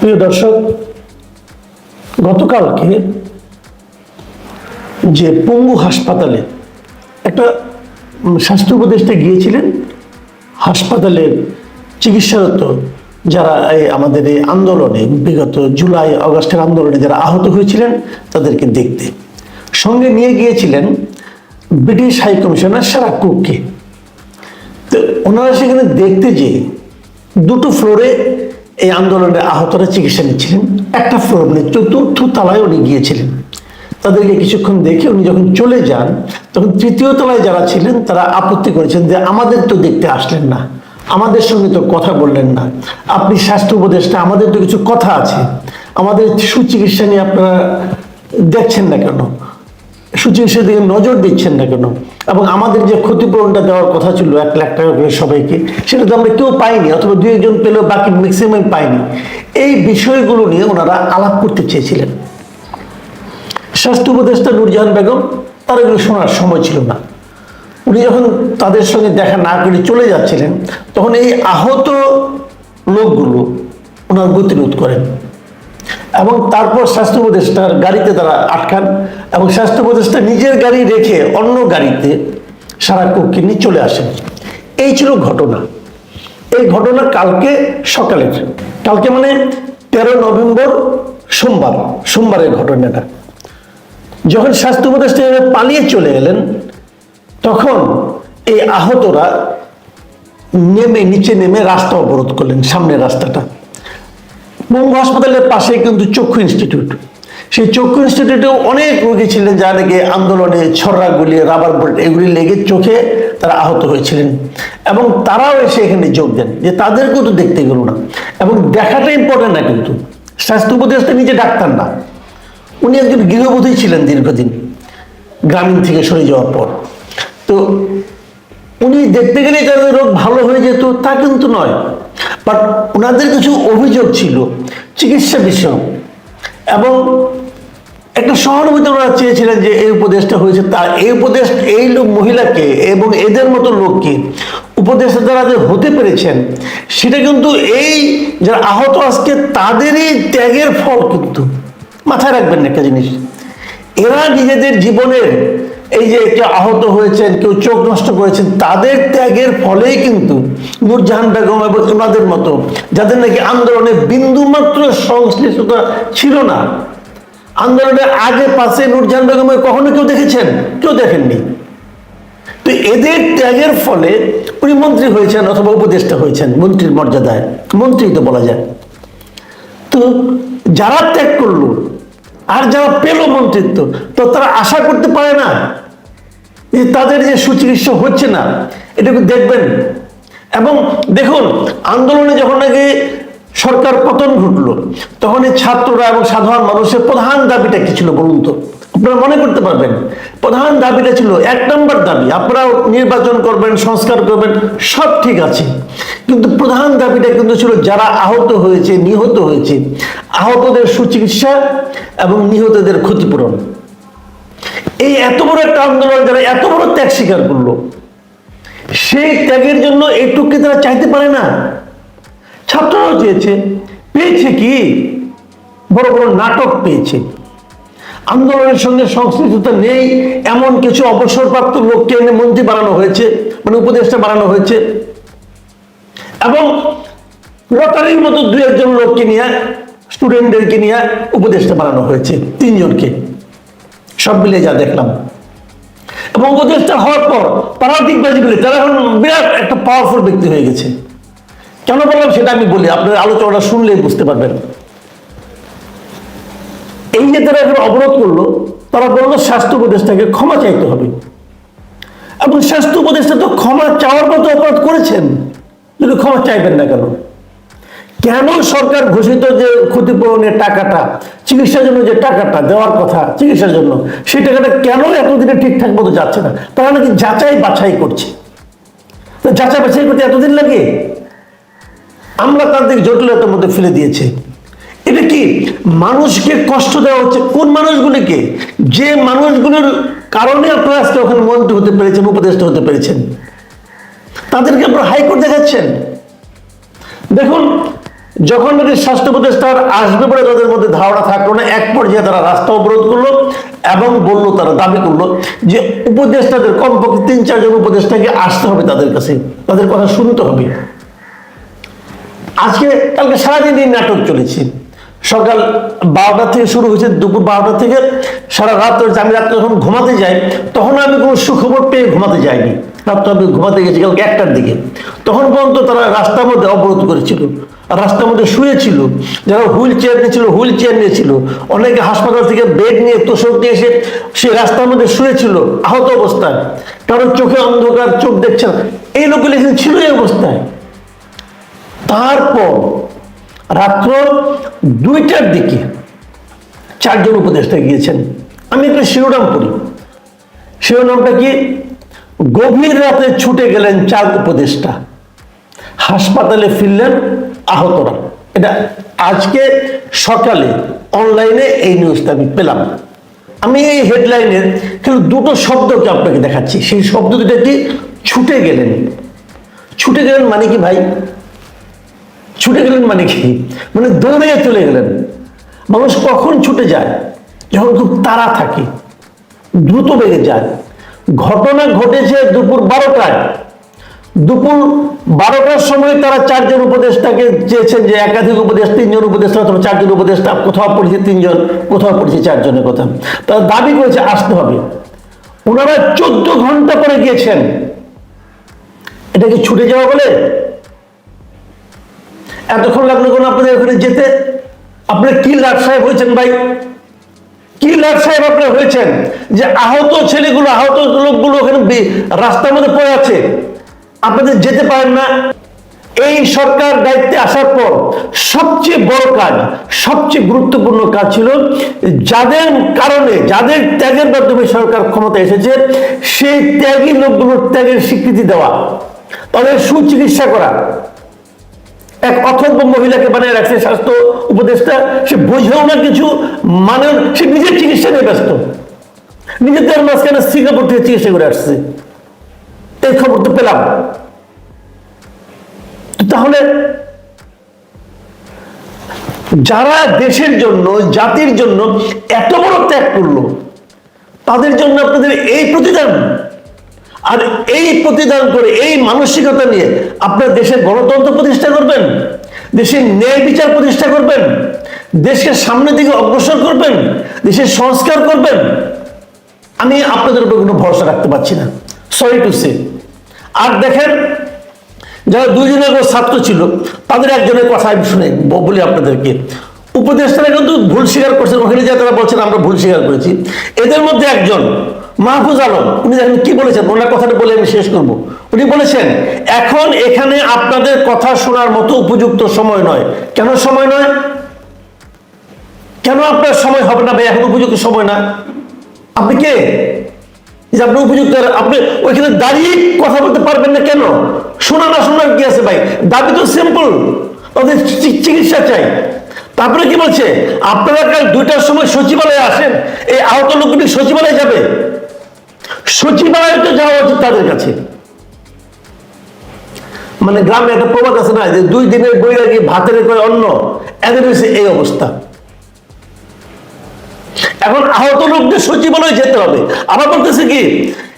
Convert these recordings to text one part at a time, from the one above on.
প্রিয় দর্শক, গতকালকে যে পঙ্গু হাসপাতালে একটা স্বাস্থ্য উপদেষ্টা গিয়েছিলেন হাসপাতালের চিকিৎসারত যারা এই আমাদের এই আন্দোলনে বিগত জুলাই, আগস্টের আন্দোলনে যারা আহত হয়েছিলেন, তাদেরকে দেখতে। সঙ্গে নিয়ে গিয়েছিলেন ব্রিটিশ হাই কমিশনার সারা কুককে। তো ওনারা সেখানে দেখতে যে দুটো ফ্লোরে এই আন্দোলনের আহতরা চিকিৎসা নিচ্ছিলেন, একটা ফ্লোর মানে চতুর্থ তলায় উনি গিয়েছিলেন। তাদেরকে কিছুক্ষণ দেখে উনি যখন চলে যান, তখন তৃতীয় তলায় যারা ছিলেন, তারা আপত্তি করেছেন যে আমাদের তো দেখতে আসলেন না, আমাদের সঙ্গে তো কথা বললেন না, আপনি স্বাস্থ্য উপদেষ্টা, আমাদের তো কিছু কথা আছে, আমাদের সুচিকিৎসা নিয়ে আপনারা দেখছেন না কেন? সুচিকিৎসার দিকে নজর দিচ্ছেন না কেন? এবং আমাদের যে ক্ষতিপূরণটা দেওয়ার কথা ছিল, এক লাখ টাকা করে সবাইকে, সেটা তো আমরা কেউ পাইনি, অথবা দুই একজন পেলেও বাকি ম্যাক্সিমাম পাইনি। এই বিষয়গুলো নিয়ে ওনারা আলাপ করতে চেয়েছিলেন। স্বাস্থ্য উপদেষ্টা নুরজাহান বেগম, তার এগুলো শোনার সময় ছিল না। উনি যখন তাদের সঙ্গে দেখা না করে চলে যাচ্ছিলেন, তখন এই আহত লোকগুলো ওনার গতিরোধ করেন। এবং তারপর স্বাস্থ্য উপদেষ্টার গাড়িতে তারা আটকান এবং স্বাস্থ্য উপদেষ্টা নিজের গাড়ি রেখে অন্য গাড়িতে সারা কক্ষে নিয়ে চলে আসেন। এই ছিল ঘটনা। এই ঘটনা কালকে সকালের কালকে মানে তেরো নভেম্বর সোমবার। সোমবারের ঘটনাটা। যখন স্বাস্থ্য উপদেষ্টা পালিয়ে চলে এলেন, তখন এই আহতরা নেমে, নিচে নেমে রাস্তা অবরোধ করলেন, সামনের রাস্তাটা। বঙ্গ হাসপাতালের পাশে কিন্তু চক্ষু ইনস্টিটিউট সেই চক্ষু ইনস্টিটিউটেও অনেক রোগী ছিলেন যারা নাকি আন্দোলনে ছড়া গুলি রাবার বুলেট এগুলি লেগে চোখে তারা আহত হয়েছিলেন। এবং তারাও এসে এখানে যোগ দেন যে তাদেরকেও তো দেখতে গেল না। এবং দেখাটা ইম্পর্টেন্ট না কিন্তু। স্বাস্থ্য উপদেষ্টা নিজে ডাক্তার না। উনি একজন গৃহবধূই ছিলেন দীর্ঘদিন, গ্রামীণ থেকে সরে যাওয়ার পর। তো উনি দেখতে গেলে তাদের রোগ ভালো হয়ে যেত তা কিন্তু নয়। বাট ওনাদের কিছু অভিযোগ ছিল, চিকিৎসা বিষয় এবং একটা সহানুভূতি ওনারা চেয়েছিলেন যে এই উপদেশটা হয়েছে। তা এই উপদেশ এই লোক মহিলাকে এবং এদের মতো লোককে উপদেশটা যারা যে হতে পেরেছেন, সেটা কিন্তু এই যারা আহত আজকে, তাদেরই ত্যাগের ফল কিন্তু। মাথায় রাখবেন একটা জিনিস। এরা নিজেদের জীবনের এই যে কেউ আহত হয়েছেন, কেউ চোখ নষ্ট করেছেন, তাদের ত্যাগের ফলেই কিন্তু নূরজাহান বেগম এবং ওনাদের মতো, যাদের নাকি আন্দোলনে বিন্দুমাত্র সংশ্লিষ্টতা ছিল না। আন্দোলনের আগে পাশে নূরজাহান বেগমের কখনো কেউ দেখেছেন? কেউ দেখেননি। তো এদের ত্যাগের ফলে উনি মন্ত্রী হয়েছেন অথবা উপদেষ্টা হয়েছেন, মন্ত্রীর মর্যাদায়। মন্ত্রী তো বলা যায়। তো যারা ত্যাগ করল আর যারা পেল মন্ত্রিত্ব, তো তারা আশা করতে পারে না যে তাদের যে সুচিকিৎসা হচ্ছে না এটাকে দেখবেন। এবং দেখুন, আন্দোলনে যখন নাকি সরকার পতন ঘটলো, তখন এই ছাত্ররা এবং সাধারণ মানুষের প্রধান দাবিটা কি ছিল বলুন তো? আপনারা মনে করতে পারবেন। প্রধান দাবিটা ছিল এক নম্বর দাবি আপনারা নির্বাচন করবেন, সংস্কার করবেন, সব ঠিক আছে। কিন্তু প্রধান দাবিটা কিন্তু ছিল যারা আহত হয়েছে, নিহত হয়েছে। আহতদের সুচিকিৎসা এবং নিহতদের ক্ষতিপূরণ। এই এত বড় একটা আন্দোলন যারা এত বড় ত্যাগ স্বীকার করল, সেই ত্যাগের জন্য এইটুকুকে তারা চাইতে পারে না? ছাত্ররাও চেয়েছে, পেয়েছে কি? বড় বড় নাটক পেয়েছে। আন্দোলনের সঙ্গে সংশ্লিষ্টতা নেই, এমন কিছু অবসরপ্রাপ্ত লোককে এনে মন্ত্রী বানানো হয়েছে মানে উপদেষ্টা বানানো হয়েছে। এবং লটারির মতো দু একজন লোককে নিয়ে স্টুডেন্টদেরকে নিয়ে উপদেষ্টা বানানো হয়েছে, তিনজনকে। সব মিলে যা দেখলাম। এবং উপদেষ্টা হওয়ার পর তারাও দিকবাজি বলে তারা এখন বিরাট একটা পাওয়ারফুল ব্যক্তি হয়ে গেছে। কেন বললাম সেটা আমি বলি, আপনার আলোচনাটা শুনলেই বুঝতে পারবেন। এই যে তারা এখন অবরোধ করল, তারা বলল স্বাস্থ্য উপদেষ্টাকে ক্ষমা চাইতে হবে। এবং স্বাস্থ্য উপদেষ্টা তো ক্ষমা চাওয়ার মতো অপরাধ করেছেন যদি ক্ষমা চাইবেন না কেন? কেন সরকার ঘোষিত যে ক্ষতিপূরণের টাকাটা, চিকিৎসার জন্য যে টাকাটা দেওয়ার কথা, চিকিৎসার জন্য, সেই টাকাটা কেন এতদিনে ঠিকঠাক মতো যাচ্ছে না? তারা নাকি যাচাই বাছাই করছে। যাচাই বাছাই করতে এতদিন লাগে? আমরা তাদের জটিলতার মধ্যে ফেলে দিয়েছে। এটা কি মানুষকে কষ্ট দেওয়া হচ্ছে? কোন মানুষগুলিকে? যে মানুষগুলোর কারণে আপনারা আজকে ওখানে মন্ত্রী হতে পেরেছেন, উপদেষ্টা হতে পেরেছেন। তাদেরকে আপনারা হাইকোর্ট দেখাচ্ছেন। দেখুন যখন নাকি স্বাস্থ্য উপদেষ্টার আসবে বলে তাদের মধ্যে ধারণা থাকল না, এক পর্যায়ে তারা রাস্তা অবরোধ করল এবং বলল, তারা দাবি করল যে উপদেষ্টাদের কমপক্ষে তিন, চারজন উপদেষ্টাকে আসতে হবে তাদের কাছে। তাদের কথা শুনতে হবে। আজকে, কালকে সারাদিন এই নাটক চলেছে। সকাল বারোটা থেকে শুরু হয়েছে, দুপুর বারোটা থেকে সারা রাত আমি রাত্রে যখন ঘুমাতে যাই, তখন আমি কোনো সুখবর পেয়ে ঘুমাতে যাইনি। রাত্রে আমি ঘুমাতে গেছি কালকে একটার দিকে। তখন পর্যন্ত তারা রাস্তার মধ্যে অবরোধ করেছিল। রাস্তার মধ্যে শুয়েছিল। যারা হুইল চেয়ার নিয়েছিল, হুইল চেয়ার নিয়েছিল। অনেকে হাসপাতাল থেকে বেড নিয়ে তোষক নিয়ে এসে সে রাস্তার মধ্যে শুয়েছিল। আহত অবস্থায়। কারণ চোখে অন্ধকার, চোখ দেখছে না এই লোকগুলো এখানে ছিল এই অবস্থায়। তারপর রাত্র দুইটার দিকে চারজন উপদেষ্টা গিয়েছেন। আমি একটা শিরোনাম পড়ি শিরোনামটা কি? গভীর রাতে ছুটে গেলেন চার উপদেষ্টা। হাসপাতালে ফিরলেন। আহতরা। এটা আজকে সকালে অনলাইনে এই নিউজটা আমি পেলাম। আমি এই হেডলাইনের কিন্তু দুটো শব্দকে আপনাকে দেখাচ্ছি। সেই শব্দ দুটা কি ছুটে গেলেন? ছুটে গেলেন মানে কি ভাই? ছুটে গেলেন মানে কি? মানে দৌড়ে চলে গেলেন। মানুষ কখন ছুটে যায়? যখন খুব তাড়া থাকে, দ্রুত বেগে যায়। ঘটনা ঘটেছে দুপুর বারোটায়। দুপুর বারোটার সময় তারা চারজন উপদেষ্টাকে চেয়েছেন যে একাধিক উপদেশ তিনজন উপদেষ্টা অথবা চারজন উপদেষ্টা, কোথাও পড়েছে তিনজন, কোথাও পড়েছে চারজনের কথা। তারা দাবি করেছে আসতে হবে। ওনারা চোদ্দ ঘণ্টা পরে গিয়েছেন। এটা কি ছুটে যাওয়া বলে? এতক্ষণ লাগল কোন আপনাদের ওখানে যেতে? আপনার কি লাট সাহেব হয়েছেন ভাই? কি লাট সাহেব আপনার হয়েছেন? যে আহত ছেলেগুলো, আহত লোকগুলো ওখানে রাস্তার মধ্যে পড়ে আছে। আপনাদের যেতে পারেন না। এই সরকার দায়িত্বে আসার পর সবচেয়ে বড় কাজ, সবচেয়ে গুরুত্বপূর্ণ কাজ ছিল যাদের কারণে, যাদের ত্যাগের মাধ্যমে সরকার ক্ষমতা এসেছে, সেই ত্যাগী লোকগুলোর ত্যাগের স্বীকৃতি দেওয়া, তাদের সুচিকিৎসা করা। এক অথর্ব মহিলাকে বানিয়ে রাখছে স্বাস্থ্য উপদেষ্টা, সে বোঝেও না কিছু মানে সে নিজের চিকিৎসা নিয়ে ব্যস্ত। নিজের মাঝখানে সিঙ্গাপুর থেকে চিকিৎসা করে আসছে। এই খবর তো পেলাম। তাহলে যারা দেশের জন্য, জাতির জন্য এত বড় ত্যাগ করল, তাদের জন্য আপনাদের এই প্রতিদান আর এই প্রতিদান করে এই মানসিকতা নিয়ে আপনার দেশের গণতন্ত্র প্রতিষ্ঠা করবেন, দেশের ন্যায় বিচার প্রতিষ্ঠা করবেন দেশকে সামনের দিকে অগ্রসর করবেন, দেশের সংস্কার করবেন। আমি আপনাদের উপর কোনো ভরসা রাখতে পারছি না। সরি টু সে আর দেখেন, যারা দুইজনের করে ছাত্র ছিল, তাদের একজনের কথা আমি শুনে বলি আপনাদেরকে। উপদেষ্টারা কিন্তু ভুল স্বীকার করছেন, ওখানে যা তারা বলছেন, আমরা ভুল স্বীকার করেছি। এদের মধ্যে একজন, মাহফুজ আলম, উনি দেখেন কি বলেছেন? ওনার কথাটা বলে আমি শেষ করব। উনি বলেছেন, এখন এখানে আপনাদের কথা শোনার মতো উপযুক্ত সময় নয়। কেন সময় নয়? কেন আপনার সময় হবে না ভাই? এখন উপযুক্ত সময় না। আপনি কে? যে আপনি উপযুক্ত, আপনি ওইখানে দাঁড়িয়ে কথা বলতে পারবেন না কেন? শোনা না, শোনার কি আছে ভাই? দাবি তো সিম্পল তাদের চিকিৎসা চাই। তারপরে কি বলছে? আপনারা কাল দুইটার সময় সচিবালয়ে আসেন, এই আহত লোকগুলি সচিবালয়ে যাবে। সচিবালয়ে তো যাওয়া উচিত তাদের কাছে। মানে গ্রামে একটা প্রবাদ আছে না, যে দুই দিনের বই লাগিয়ে ভাতের করে অন্য এদের হচ্ছে এই অবস্থা। এখন আহত লোকদের সচিবালয়ে যেতে হবে। আবার বলতেছে কি,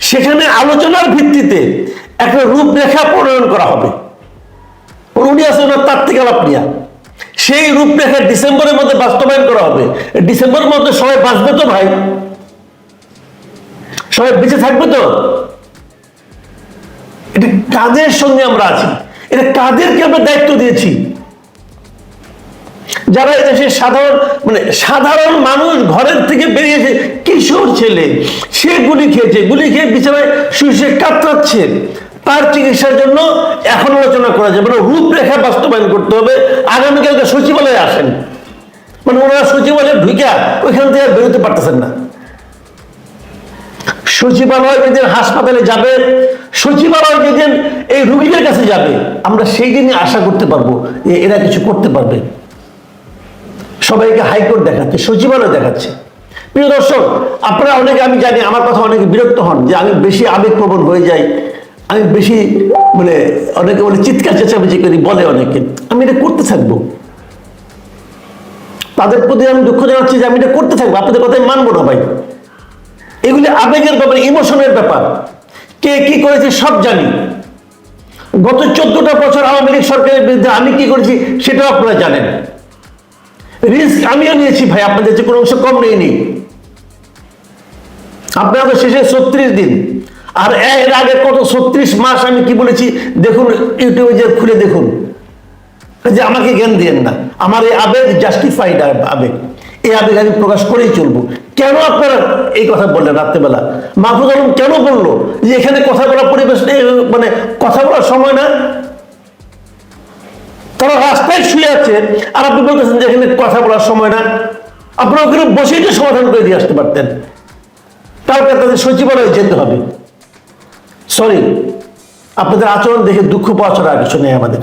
সেখানে আলোচনার ভিত্তিতে একটা রূপরেখা প্রণয়ন করা হবে। উনি আছে ওনার থেকে আলাপ সেই রূপরেখা ডিসেম্বরের মধ্যে বাস্তবায়ন করা হবে। ডিসেম্বরের মধ্যে সবাই বাঁচবে তো ভাই? সবাই বেঁচে থাকবে তো? এটা কাদের সঙ্গে আমরা আছি? এটা কাদেরকে আমরা দায়িত্ব দিয়েছি? যারা এদেশের সাধারণ মানে সাধারণ মানুষ ঘরের থেকে বেরিয়েছে কিশোর ছেলে, সে গুলি খেয়েছে। গুলি খেয়ে বিছানায় শুয়ে কাতরাচ্ছে। তার চিকিৎসার জন্য এখন আলোচনা করা যাবে না। রূপরেখা বাস্তবায়ন করতে হবে। আগামীকালকে সচিবালয়ে আসেন। মানে ওনারা সচিবালয়ে ঢুকে ওইখান থেকে বেরোতে পারতেছেন না। সচিবালয় যেদিন হাসপাতালে যাবে, সচিবালয় যেদিন এই রুগীদের কাছে যাবে, আমরা সেই দিনই আশা করতে পারব এরা কিছু করতে পারবে। সবাইকে হাইকোর্ট দেখাচ্ছে, সচিবালয় দেখাচ্ছে। প্রিয় দর্শক, আপনারা অনেকে, আমি জানি আমার কথা অনেকে বিরক্ত হন, যে আমি বেশি আবেগপ্রবণ হয়ে যাই, আমি বেশি মানে অনেকে বলে চিৎকার চেঁচামেচি করি, বলে অনেকে। আমি এটা করতে থাকব। তাদের প্রতি আমি দুঃখ জানাচ্ছি যে আমি এটা করতে থাকব, আপনাদের কথাই মানবো না ভাই। এগুলি আবেগের ব্যাপার ইমোশনের ব্যাপার। কে কি করেছে সব জানি। গত চোদ্দটা বছর আওয়ামী লীগ সরকারের বিরুদ্ধে আমি কি করেছি, সেটাও আপনারা জানেন। রিস্ক আমিও নিয়েছি ভাই, আপনাদের যে কোনো অংশ কম নেইনি আপনারা তো শেষে ছত্রিশ দিন। আর এর আগে কত ছত্রিশ মাস আমি কি বলেছি, দেখুন, ইউটিউবে যে খুলে দেখুন। যে আমাকে জ্ঞান দিয়েন না। আমার এই আবেগ জাস্টিফাইড আবেগ। এই আবেগ আমি প্রকাশ করেই চলবো। কেন আপনারা এই কথা বললেন রাত্রেবেলা? মাহফুজ আলম কেন বলল যে এখানে কথা বলার পরিবেশ মানে কথা বলার সময় না তারা রাস্তায় শুয়ে আছে আর আপনি বলতেছেন যে এখানে কথা বলার সময় না। আপনারা ওখানে বসেই তো সমাধান করে দিয়ে আসতে পারতেন। তারপরে তাদের সচিবালয়ে যেতে হবে। সরি আপনাদের আচরণ দেখে দুঃখ পাওয়া ছাড়া আর কিছু নেই আমাদের।